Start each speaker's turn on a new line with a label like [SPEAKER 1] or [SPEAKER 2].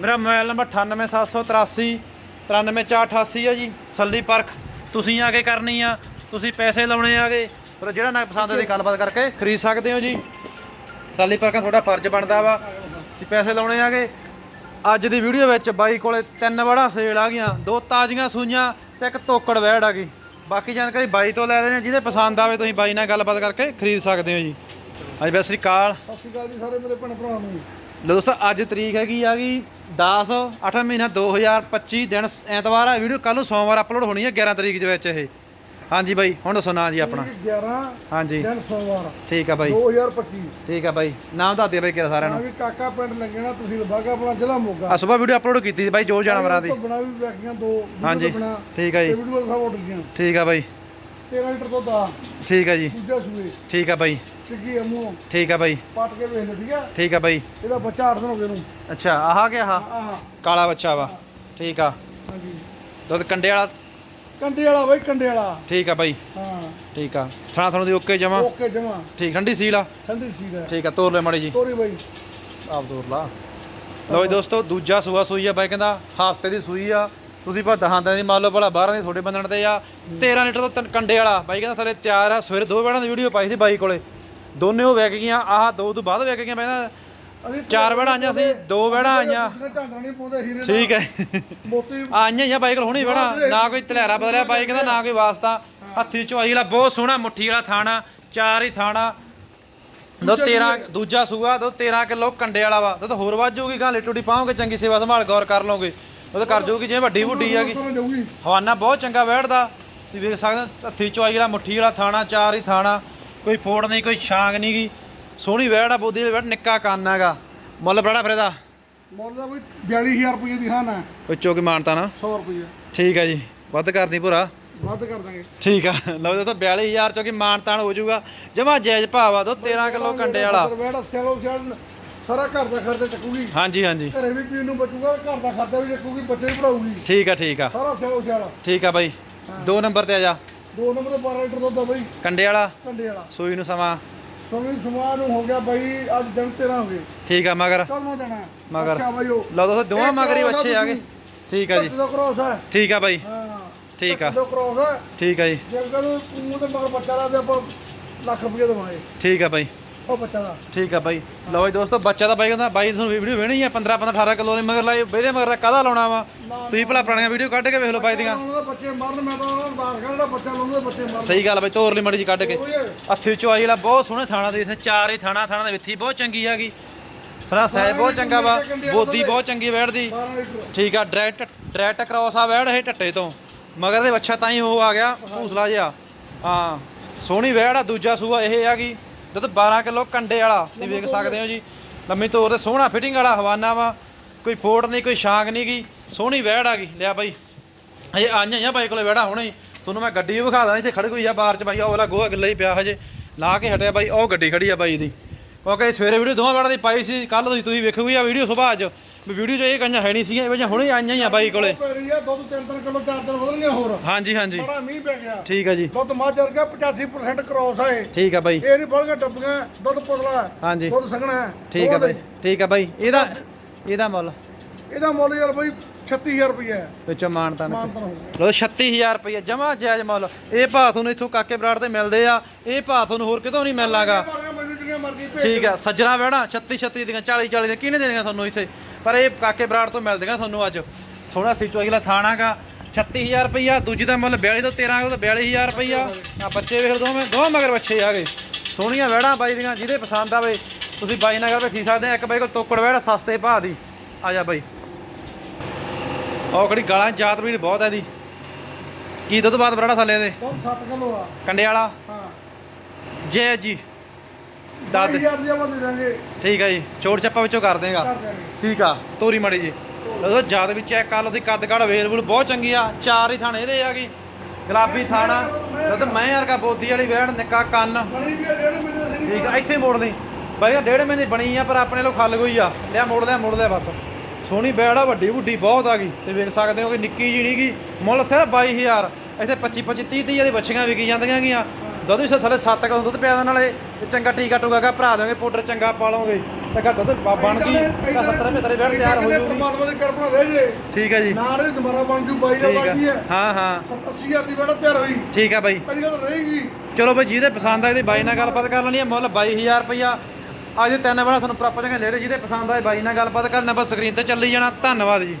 [SPEAKER 1] ਮੇਰਾ mobile number 98783 93488 ਹੈ ਜੀ ਸੱਲੀ ਪਰਖ। ਤੁਸੀਂ ਆ ਕੇ ਕਰਨੀ ਆ ਤੁਸੀਂ ਪੈਸੇ ਲਾਉਣੇ ਆਗੇ ਪਰ ਜਿਹੜਾ ਨਾ ਪਸੰਦ ਦੀ ਗੱਲਬਾਤ ਕਰਕੇ ਖਰੀਦ ਸਕਦੇ ਹੋ ਜੀ। ਸਾਲੀ ਪਰਖਾਂ ਤੁਹਾਡਾ ਫਰਜ਼ ਬਣਦਾ ਵਾ ਕਿ ਪੈਸੇ ਲਾਉਣੇ ਆਗੇ। ਅੱਜ ਦੀ ਵੀਡੀਓ ਵਿੱਚ ਬਾਈ ਕੋਲੇ ਤਿੰਨ ਵੜਾ ਸੇਲ ਆ ਗਈਆਂ ਦੋ ਤਾਜ਼ੀਆਂ ਸੂਈਆਂ ਤੇ ਇੱਕ ਤੋਕੜ ਵੈੜ ਆ ਗਈ। ਬਾਕੀ ਜਾਣਕਾਰੀ ਬਾਈ ਤੋਂ ਲੈ ਲੈਣੇ ਜਿਹਦੇ ਪਸੰਦ ਆਵੇ ਤੁਸੀਂ ਬਾਈ ਨਾਲ ਗੱਲਬਾਤ ਕਰਕੇ ਖਰੀਦ ਸਕਦੇ ਹੋ ਜੀ। ਅੱਜ ਬਸ ਸ੍ਰੀ ਅਕਾਲ।
[SPEAKER 2] ਸਤਿ ਸ਼੍ਰੀ ਅਕਾਲ ਜੀ ਸਾਰੇ ਮੇਰੇ ਭੈਣ ਭਰਾਵਾਂ ਨੂੰ।
[SPEAKER 1] ਲਓ ਦੋਸਤੋ ਅੱਜ ਤਰੀਕ ਹੈਗੀ ਆ ਗਈ 10 8 ਮਹੀਨਾ 2025 ਦਿਨ ਐਤਵਾਰ ਆ ਵੀਡੀਓ। ਕੱਲ ਨੂੰ ਸੋਮਵਾਰ ਅਪਲੋਡ ਹੋਣੀ ਹੈ 11 ਤਰੀਕ ਦੇ ਵਿੱਚ ਇਹ। ਹਾਂਜੀ ਬਾਈ ਹੁਣ ਦੱਸੋ ਨਾਂ ਜੀ ਆਪਣਾ।
[SPEAKER 2] 11
[SPEAKER 1] ਹਾਂਜੀ।
[SPEAKER 2] ਦਿਨ ਸੋਮਵਾਰ।
[SPEAKER 1] ਠੀਕ ਆ ਬਾਈ।
[SPEAKER 2] 2025
[SPEAKER 1] ਠੀਕ ਆ ਬਾਈ। ਨਾਮ ਦੱਸ ਦਿਓ ਬਾਈ ਕਿਹੜਾ ਸਾਰਿਆਂ ਨੂੰ।
[SPEAKER 2] ਵੀ ਕਾਕਾ ਪਿੰਡ ਲੱਗਣਾ ਤੁਸੀਂ ਲਬਾਗਾ ਆਪਣਾ ਜ਼ਿਲ੍ਹਾ ਮੋਗਾ।
[SPEAKER 1] ਆ ਸਵੇਰ ਵੀਡੀਓ ਅਪਲੋਡ ਕੀਤੀ ਸੀ ਬਾਈ ਜੋ ਜਾਨਵਰਾਂ ਦੀ।
[SPEAKER 2] ਬਣਾ ਵੀ ਬੈਠੀਆਂ ਦੋ
[SPEAKER 1] ਹਾਂਜੀ।
[SPEAKER 2] ਬਣਾ।
[SPEAKER 1] ਠੀਕ ਆ ਜੀ।
[SPEAKER 2] ਵੀਡੀਓ ਸਭ ਉੱਡ ਗਈਆਂ।
[SPEAKER 1] ਠੀਕ ਆ ਬਾਈ।
[SPEAKER 2] 13 ਲੀਟਰ ਦੁੱਧ ਆ।
[SPEAKER 1] ਠੀਕ ਆ ਜੀ।
[SPEAKER 2] ਦੂਜਾ ਸੂਏ।
[SPEAKER 1] ਠੀਕ ਆ ਬਾਈ।
[SPEAKER 2] ਸਿੱਗੀ ਅਮੂ
[SPEAKER 1] ਠੀਕ ਆ ਬਾਈ।
[SPEAKER 2] ਪੱਟ ਕੇ ਵੇਖ ਲਓ ਠੀਕ ਆ?
[SPEAKER 1] ਠੀਕ ਆ ਬਾਈ।
[SPEAKER 2] ਇਹਦਾ ਬੱਚਾ 8 ਦਿਨ ਹੋ ਗਏ ਨੂੰ
[SPEAKER 1] ਅੱਛਾ ਆਹ ਗਿਆ ਆਹ?
[SPEAKER 2] ਆਹ
[SPEAKER 1] ਕਾਲਾ ਬੱਚਾ ਵਾ। ਠੀਕ ਆ।
[SPEAKER 2] ਹਾਂਜੀ।
[SPEAKER 1] ਦੁੱਧ ਕੰਡੇ ਵਾਲਾ?
[SPEAKER 2] ਕੰਡੇ ਵਾਲਾ ਬਾਈ ਕੰਡੇ ਵਾਲਾ।
[SPEAKER 1] ਠੀਕ ਆ ਬਾਈ।
[SPEAKER 2] ਹਾਂ।
[SPEAKER 1] ਠੀਕ ਆ। ਥਣਾ ਥਣਾ ਦੀ ਓਕੇ ਜਮਾ?
[SPEAKER 2] ਓਕੇ ਜਮਾ।
[SPEAKER 1] ਠੀਕ ਠੰਡੀ ਸੀਲ ਆ?
[SPEAKER 2] ਠੰਡੀ ਸੀਡ ਹੈ
[SPEAKER 1] ਠੀਕ ਆ ਤੋਰ ਲੈ ਮਾੜੀ ਜੀ।
[SPEAKER 2] ਤੋਰੀ ਬਾਈ।
[SPEAKER 1] ਆਪ ਤੋਰ ਲਾ। ਲਓ ਜੀ ਦੋਸਤੋ ਦੂਜਾ ਸੂਆ ਸੂਈ ਆ ਬਾਈ ਕਹਿੰਦਾ। ਹਫ਼ਤੇ ਦੀ ਸੂਈ ਆ। ਤੁਸੀਂ ਭਾ ਦਹਾਂ ਦੀ ਮੰਨ ਲਓ ਭਲਾ 12 ਦੀ ਤੁਹਾਡੇ ਬੰਦਣ ਤੇ ਆ। 13 ਲੀਟਰ ਤੋਂ ਕੰਡੇ ਵਾਲਾ। ਬਾਈ ਕਹਿੰਦਾ ਥੱਲੇ ਤਿਆਰ ਆ। ਸਵੇਰੇ ਦੋ ਬੈੜਾਂ ਦੀ ਵੀਡੀਓ ਪਾਈ ਸੀ ਬਾਈ ਕੋਲੇ। ਦੋਨੇ ਉਹ ਵਿਕ ਗਈਆਂ ਆਹ ਦੋ ਤੋਂ ਬਾਅਦ ਵਿਕ ਗਈਆਂ
[SPEAKER 2] ਅਸੀਂ
[SPEAKER 1] ਚਾਰ ਬੈੜਾਂ ਆਈਆਂ ਸੀ ਦੋ ਬੈੜਾਂ ਆਈਆਂ।
[SPEAKER 2] ਝਾਂਡਾ ਨਹੀਂ ਪਾਉਂਦੇ ਹੀਰੇ
[SPEAKER 1] ਠੀਕ ਹੈ।
[SPEAKER 2] ਮੋਤੀ
[SPEAKER 1] ਆਈਆਂ ਹੀ ਆ ਬਾਈ ਕੋਲ ਹੁਣੀ ਬੈੜਾਂ ਨਾ ਕੋਈ ਤਲੇਰਾ ਬਦਲਿਆ ਬਾਈ ਕਹਿੰਦਾ ਨਾ ਕੋਈ ਵਾਸਤਾ। ਹੱਥੀ ਚੁਆਈ ਵਾਲਾ ਬਹੁਤ ਸੋਹਣਾ ਮੁੱਠੀ ਵਾਲਾ ਥਾਣਾ ਚਾਰ ਹੀ ਥਾਣਾ। ਦੋ 13 ਦੂਜਾ ਸੂਆ ਦੋ 13 ਕਿਲੋ ਕੰਡੇ ਵਾਲਾ ਵਾ। ਦੁੱਧ ਹੋਰ ਵੱਧ ਜਾਊਗੀ ਗਾਂ ਟੁੱਟੀ ਪਾਓਗੇ ਚੰਗੀ ਸੇਵਾ ਸੰਭਾਲ ਗੌਰ ਕਰ ਲਓਗੇ। ਉਹ ਤਾਂ ਕਰ ਜਾਊਗੀ ਜਿਵੇਂ ਵੱਡੀ ਵੱਡੀ ਹੈਗੀ
[SPEAKER 2] ਜਾਊਗੀ।
[SPEAKER 1] ਹਵਾਨਾ ਬਹੁਤ ਚੰਗਾ ਬੈਠਦਾ। ਤੁਸੀਂ ਵੇਖ ਸਕਦੇ ਹੋ ਹੱਥੀ ਚੁਆਈ ਵਾਲਾ ਮੁੱਠੀ ਵਾਲਾ ਥਾਣਾ ਚਾਰ ਹੀ ਥਾਣਾ। ਕੋਈ ਫੋੜ ਨਹੀਂ ਕੋਈ ਛਾਂਗ ਨਹੀਂ ਗੀ। ਸੋਹਣੀ ਵੈੜ ਆ ਬੋਦੀ ਦੀ ਵੈੜ ਨਿੱਕਾ ਕੰਨ ਹੈਗਾ। ਮੁੱਲ ਬੜਾ ਫਿਰ ਇਹਦਾ।
[SPEAKER 2] ਮੁੱਲ ਦਾ ਵੀ 42000 ਰੁਪਏ ਦੀ ਹਾਂ। ਨਾ
[SPEAKER 1] ਵਿੱਚੋਂ ਕੀ ਮਾਨਤਾ ਨਾ?
[SPEAKER 2] 100 ਰੁਪਏ
[SPEAKER 1] ਠੀਕ ਹੈ ਜੀ। ਵੱਧ ਕਰਦੀ ਭੂਰਾ।
[SPEAKER 2] ਵੱਧ ਕਰ ਦਾਂਗੇ।
[SPEAKER 1] ਠੀਕ ਆ। ਲਓ ਦੋਸਤੋ 42000 ਚੋਂ ਕੀ ਮਾਨਤਾਨ ਹੋ ਜਾਊਗਾ। ਜਮਾ ਜਾਇਜ਼ ਭਾਅ ਆ ਦੋ 13 ਕਿਲੋ ਕੰਡੇ ਵਾਲਾ।
[SPEAKER 2] ਸਾਰਾ ਘਰ ਦਾ ਖਰਚਾ ਚੱਕੂਗੀ।
[SPEAKER 1] ਹਾਂਜੀ ਹਾਂਜੀ।
[SPEAKER 2] ਘਰੇ ਵੀ ਪੀਣ ਨੂੰ ਬਚੂਗਾ ਘਰ ਦਾ ਖਰਚਾ ਵੀ ਚੱਕੂਗੀ ਬੱਚੇ ਵੀ ਪੜਾਊਗੀ
[SPEAKER 1] ਠੀਕ ਆ ਠੀਕ ਆ।
[SPEAKER 2] ਸਾਰਾ ਸੈਲ
[SPEAKER 1] ਠੀਕ ਆ ਬਾਈ। ਦੋ ਨੰਬਰ ਤੇ ਆ ਜਾ।
[SPEAKER 2] ਦੋ ਨੰਬਰ ਤੇ 12 ਲੀਟਰ ਦੁੱਧ ਆ ਬਈ।
[SPEAKER 1] ਕੰਡੇ ਵਾਲਾ?
[SPEAKER 2] ਕੰਡੇ ਵਾਲਾ।
[SPEAKER 1] ਸੂਈ ਨੂੰ ਸਮਾਂ?
[SPEAKER 2] ਸੋਨੀ ਸਮਾਨ ਨੂੰ ਹੋ ਗਿਆ ਬਈ ਅੱਜ ਦਿਨ 13 ਹੋ ਗਏ।
[SPEAKER 1] ਠੀਕ ਆ ਮਗਰ?
[SPEAKER 2] ਕੱਲ ਮੈਂ ਦੇਣਾ
[SPEAKER 1] ਮਗਰ।
[SPEAKER 2] ਅੱਛਾ ਬਈ ਉਹ।
[SPEAKER 1] ਲਓ ਦੋਸਤੋ ਦੋਵਾਂ ਮਗਰ ਬੱਚੇ ਆ ਗਏ। ਠੀਕ ਆ ਜੀ।
[SPEAKER 2] ਦਾ ਕ੍ਰੋਸ ਹੈ
[SPEAKER 1] ਠੀਕ ਆ ਬਾਈ।
[SPEAKER 2] ਹਾਂ।
[SPEAKER 1] ਠੀਕ ਆ।
[SPEAKER 2] ਦਾ ਕ੍ਰੋਸ ਹੈ
[SPEAKER 1] ਠੀਕ ਆ ਜੀ।
[SPEAKER 2] ਜੇ ਕਦੋਂ ਤੂੰ ਤੇ ਮਗਰ ਬੱਚਾ ਦਾ ਤੇ ਆਪਾਂ ਲੱਖ ਰੁਪਏ ਦੇਵਾਂਗੇ।
[SPEAKER 1] ਠੀਕ ਆ ਬਾਈ।
[SPEAKER 2] ਉਹ ਬੱਚਾ ਦਾ।
[SPEAKER 1] ਠੀਕ ਆ ਬਾਈ। ਲਓ ਜੀ ਦੋਸਤੋ ਬੱਚਾ ਦਾ ਬਾਈ ਕਹਿੰਦਾ ਬਾਈ ਤੁਹਾਨੂੰ ਵੀਡੀਓ ਵੇਣੀ ਆ 15 15 18 ਕਿਲੋ ਦੇ ਮਗਰ ਲਾਏ ਬੇਦੇ ਮਗਰ ਦਾ ਕਾਹਦਾ ਲਾਉਣਾ ਵਾ? ਤੁਸੀਂ ਭਲਾ ਪੁਰਾਣੀਆਂ ਵੀਡੀਓ ਕੱਢ ਕੇ ਵੇਖ ਲਓ ਬਾਈ ਦੀਆਂ।
[SPEAKER 2] ਉਹਨਾਂ ਦੇ ਬੱਚੇ ਮਰਨ ਮੈਂ ਤਾਂ ਉਹਨਾਂ ਦਾ ਜਿਹੜਾ ਬੱਚਾ ਲਾਉਂਦੇ ਬੱਚੇ ਮਰਨ।
[SPEAKER 1] ਸਹੀ ਗੱਲ ਬਾਈ ਤੋਰ ਲਈ ਮੜੀ ਜੀ ਕੱਢ ਕੇ।
[SPEAKER 2] ਓਏ।
[SPEAKER 1] ਹੱਥੀ ਚੁਆਈ ਵਾਲਾ ਬਹੁਤ ਸੋਹਣਾ ਥਾਣਾ ਦੇ ਇੱਥੇ ਚਾਰ ਹੀ ਥਾਣਾ ਥਾਣਾ ਦੇ ਵਿੱਥੀ ਬਹੁਤ ਚੰਗੀ ਹੈਗੀ ਸਰਾ ਸਹਿ ਬਹੁਤ ਚੰਗਾ ਵਾ ਬੋਦੀ ਬਹੁਤ ਚੰਗੀ ਬੈਠਦੀ
[SPEAKER 2] 12 ਲੀਟਰ।
[SPEAKER 1] ਠੀਕ ਆ ਡਾਇਰੈਕਟ ਡਾਇਰੈਕਟ ਕ੍ਰੋਸ ਆ ਵੈੜ ਇਹ ਟੱਟੇ ਤੋਂ। ਮਗਰ ਦੇ ਬੱਚਾ ਤਾਂ ਹੀ ਉਹ ਆ ਗਿਆ ਭੂਸਲਾ ਜਿਹਾ। ਹਾਂ ਸੋਹਣੀ ਵੈੜ ਆ ਦੂਜਾ ਸੂਆ ਇਹ ਹੈਗੀ ਦੁੱਧ 12 ਕਿਲੋ ਕੰਡੇ ਵਾਲਾ ਤੁਸੀਂ ਵੇਖ ਸਕਦੇ ਹੋ ਜੀ। ਲੰਮੀ ਤੋਰ ਤੇ ਸੋਹਣਾ ਫਿਟਿੰਗ ਵਾਲਾ ਹਵਾਨਾ ਵਾ। ਕੋਈ ਫੋੜ ਨਹੀਂ, ਕੋਈ ਸ਼ਾਂਗ ਨਹੀਂ ਗਈ ਸੋਹਣੀ ਵਹਿੜ ਆ ਗਈ। ਲਿਆ ਬਾਈ। ਹਜੇ ਆਈਆਂ ਆ ਬਾਈ ਕੋਲੇ ਵੈੜਾ ਹੋਣਾ। ਹੀ ਤੁਹਾਨੂੰ ਮੈਂ ਗੱਡੀ ਵੀ ਵਿਖਾ ਦਾਂ, ਇੱਥੇ ਖੜੀ ਹੋਈ ਆ ਬਾਹਰ ਚ ਬਾਈ ਉਹ ਵਾਲਾ ਗੋਹਾ ਗਿੱਲਾ ਹੀ ਪਿਆ ਹਜੇ। ਲਾ ਕੇ ਹਟਿਆ ਬਾਈ ਉਹ ਗੱਡੀ ਖੜੀ ਆ ਬਾਈ ਦੀ ਕਿਉਂਕਿ ਸਵੇਰੇ ਵੀਡੀਓ ਦੋਵਾਂ ਵੈੜਾਂ ਦੀ ਪਾਈ ਸੀ ਕੱਲ ਤੁਸੀਂ ਤੁਸੀਂ ਵੇਖੋਗੇ ਆ ਵੀਡੀਓ ਸੁਬਾਹ ਅੱਜ ਵੀਡੀਓ 'ਚ ਇਹ ਕੰਜਾਂ ਹੈ ਨਹੀਂ ਸੀਗੀਆਂ ਇਹ ਵਜ੍ਹਾ ਹੁਣੇ ਆਈਆਂ ਹੀ ਆ ਬਾਈ ਕੋਲੇ।
[SPEAKER 2] ਪੈਰੀ ਆ ਦੁੱਧ 3-3 ਕਿਲੋ 4-4 ਵਧਣਗੇ ਹੋਰ।
[SPEAKER 1] ਹਾਂਜੀ ਹਾਂਜੀ।
[SPEAKER 2] ਬੜਾ ਮੀਂਹ ਪੈ ਗਿਆ।
[SPEAKER 1] ਠੀਕ ਆ ਜੀ।
[SPEAKER 2] ਦੁੱਧ ਮੱਝ ਵਰਗਾ 85% ਕ੍ਰੋਸ ਇਹ।
[SPEAKER 1] ਠੀਕ ਆ ਬਾਈ।
[SPEAKER 2] ਇਹ ਨਹੀਂ ਬੜਗਾ ਡੱਬੀਆਂ ਦੁੱਧ ਪੁਤਲਾ
[SPEAKER 1] ਹਾਂਜੀ।
[SPEAKER 2] ਦੁੱਧ ਸੰਘਣਾ।
[SPEAKER 1] ਠੀਕ ਆ ਬਾਈ। ਠੀਕ ਆ ਬਾਈ। ਇਹਦਾ ਇਹਦਾ ਮੁੱਲ?
[SPEAKER 2] ਇਹਦਾ ਮੁੱਲ ਯਾਰ ਬਈ 36000 ਰੁਪਏ ਹੈ।
[SPEAKER 1] ਵਿੱਚੋਂ ਮਾਨਤਾ ਨਾ
[SPEAKER 2] ਮਾਨਤਨ ਹੋ ਗਿਆ
[SPEAKER 1] ਲੋ 36000 ਰੁਪਏ ਜਮਾ ਜਾਇਜ਼ ਮੁੱਲ। ਇਹ ਭਾਅ ਤੁਹਾਨੂੰ ਇੱਥੋਂ ਕਾਕੇ ਬਰਾੜ ਤੇ ਮਿਲਦੇ ਆ। ਇਹ ਭਾਅ ਤੁਹਾਨੂੰ ਹੋਰ ਕਿਤੋਂ ਨਹੀਂ ਮਿਲਣਾਗਾ।
[SPEAKER 2] ਮਰਜ਼ੀ ਭੇਜ
[SPEAKER 1] ਠੀਕ ਆ ਸੱਜਣਾ ਵਹਿਣਾ 36 36 ਦੀਆਂ 40 40 ਦੀਆਂ ਕਿਹਨੇ ਦੇਣੀਆਂ ਤੁਹਾਨੂੰ ਇੱਥੇ? ਪਰ ਇਹ ਕਾਕੇ ਬਰਾੜ ਤੋਂ ਮਿਲਦੀਆਂ ਤੁਹਾਨੂੰ ਅੱਜ। ਸੋਹਣਾ ਸੀਚੋ ਅਗਲਾ ਥਾਣਾਗਾ 36000 ਰੁਪਈਆ ਦੂਜੀ ਦਾ ਮੁੱਲ 42 ਤੋਂ 13 ਤੋਂ 42000 ਰੁਪਈਆ। ਆ ਬੱਚੇ ਵੇਖ ਦੋਵੇਂ ਦੋਵੇਂ ਮਗਰ ਬੱਚੇ ਆ ਗਏ। ਸੋਹਣੀਆਂ ਵਹਿੜਾਂ ਬਾਈ ਦੀਆਂ ਜਿਹਦੇ ਪਸੰਦ ਆਵੇ ਤੁਸੀਂ ਬਾਈ ਨਾਲ ਗੱਲ ਵੇਖੀ ਸਕਦੇ ਆ ਇੱਕ ਬਾਈ ਕੋਲ ਤੋਕੜ ਵਹਿੜ ਸਸਤੇ ਭਾਅ ਦੀ। ਆ ਜਾ ਬਾਈ। ਉਹ ਕਿਹੜੀ ਗਾਲਾਂ ਜਾਤ ਵੀ ਬਹੁਤ ਐ ਦੀ ਕੀ ਦੁੱਧ ਬਾਅਦ ਬਰਾੜਾ ਥੱਲੇ ਦੇ?
[SPEAKER 2] ਦੁੱਧ 7 ਕਿਲੋ ਆ।
[SPEAKER 1] ਕੰਡੇ ਵਾਲਾ?
[SPEAKER 2] ਹਾਂ।
[SPEAKER 1] ਜੈ ਜੀ। ਦਾਦ
[SPEAKER 2] 20000 ਦੀ ਆਪਾਂ ਦੇ ਦਾਂਗੇ।
[SPEAKER 1] ਠੀਕ ਆ ਜੀ ਚੋੜ ਚੱਪਾ ਵਿੱਚੋਂ ਕਰ ਦੇਗਾ। ਠੀਕ ਆ ਤੋਰੀ ਮੜੀ ਜੀ। ਉਹਦਾ ਜਦ ਵੀ ਚੈੱਕ ਕਰ ਲਓ ਦੀ ਕੱਦ ਕਾੜ ਅਵੇਲੇਬਲ ਬਹੁਤ ਚੰਗੀ ਆ। ਚਾਰ ਹੀ ਥਾਣੇ ਇਹਦੇ ਆ ਗਈ। ਗੁਲਾਬੀ ਥਾਣਾ। ਦੁੱਧ ਮੈਂ ਵਰਗਾ ਬੋਦੀ ਵਾਲੀ ਵੈੜ ਨਿੱਕਾ ਕੰਨ।
[SPEAKER 2] ਆ
[SPEAKER 1] ਠੀਕ ਆ ਇੱਥੇ ਮੋੜ ਲਈ। ਬਾਈ ਇਹ ਡੇਢ ਮਹੀਨੇ ਬਣੀ ਆ ਪਰ ਆਪਣੇ ਲੋ ਖੱਲ ਗਈ ਆ। ਲਿਆ ਮੋੜ ਲਿਆ ਮੋੜ ਲਿਆ ਬਸ। ਸੋਹਣੀ ਬੈੜ ਆ ਵੱਡੀ ਵੱਡੀ ਬਹੁਤ ਆ ਗਈ। ਤੇ ਵੇਖ ਸਕਦੇ ਹੋ ਕਿ ਨਿੱਕੀ ਜੀ ਨੀਗੀ। ਮੁੱਲ ਸਿਰਫ 22000 ਇੱਥੇ 25 25 30 30 ਦੀ ਬੱਚੀਆਂ ਵਿਕੀ ਜਾਂਦੀਆਂ ਗੀਆਂ। ਦੁੱਧ ਵੀ ਥੱਲੇ 7 ਕਿਲੋ ਦੁੱਧ ਪਿਆ ਦੇਣ ਨਾਲੇ ਚੰਗਾ ਟੀਕਾ ਟੂਗਾ ਕਾ ਭਰਾ ਦੇਵਾਂਗੇ ਪਾਊਡਰ ਚੰਗਾ ਪਾ ਲਓਗੇ ਤਾਂ ਕਾ ਦੁੱਧ ਬਣ ਗਈ ਤਾਂ 70 75 ਬੈੜ ਤਿਆਰ ਹੋ ਜਾਊਗੀ
[SPEAKER 2] ਪਰਮਾਤਮਾ ਦੀ ਕਿਰਪਾ ਰਹਿ ਜੇ।
[SPEAKER 1] ਠੀਕ ਹੈ ਜੀ।
[SPEAKER 2] ਨਾ ਰੇ ਦੁਬਾਰਾ ਬਣ ਜੂ ਬਾਈ ਦਾ ਬਣ ਗਈ ਹੈ।
[SPEAKER 1] ਹਾਂ ਹਾਂ।
[SPEAKER 2] 80000 ਦੀ ਬੜਾ ਤਿਆਰ ਹੋਈ।
[SPEAKER 1] ਠੀਕ ਆ ਬਾਈ।
[SPEAKER 2] ਪਹਿਲੀ ਗੱਲ ਰਹੇਗੀ।
[SPEAKER 1] ਚਲੋ ਬਈ ਜਿਹਦੇ ਪਸੰਦ ਆਏ ਤੇ ਬਾਈ ਨਾਲ ਗੱਲਬਾਤ ਕਰ ਲੈਣੀ ਹੈ ਮੁੱਲ 22000 ਰੁਪਇਆ ਅੱਜ ਦੇ ਤਿੰਨ ਵਾਲਾ ਤੁਹਾਨੂੰ ਪ੍ਰਾਪਤ ਜਗ੍ਹਾ ਲੈ ਰਹੇ ਜਿਹਦੇ ਪਸੰਦ ਆਏ ਬਾਈ ਨਾਲ ਗੱਲਬਾਤ ਕਰਨਾ ਬਸ ਸਕਰੀਨ ਤੇ ਚੱਲੀ ਜਾਣਾ। ਧੰਨਵਾਦ ਜੀ।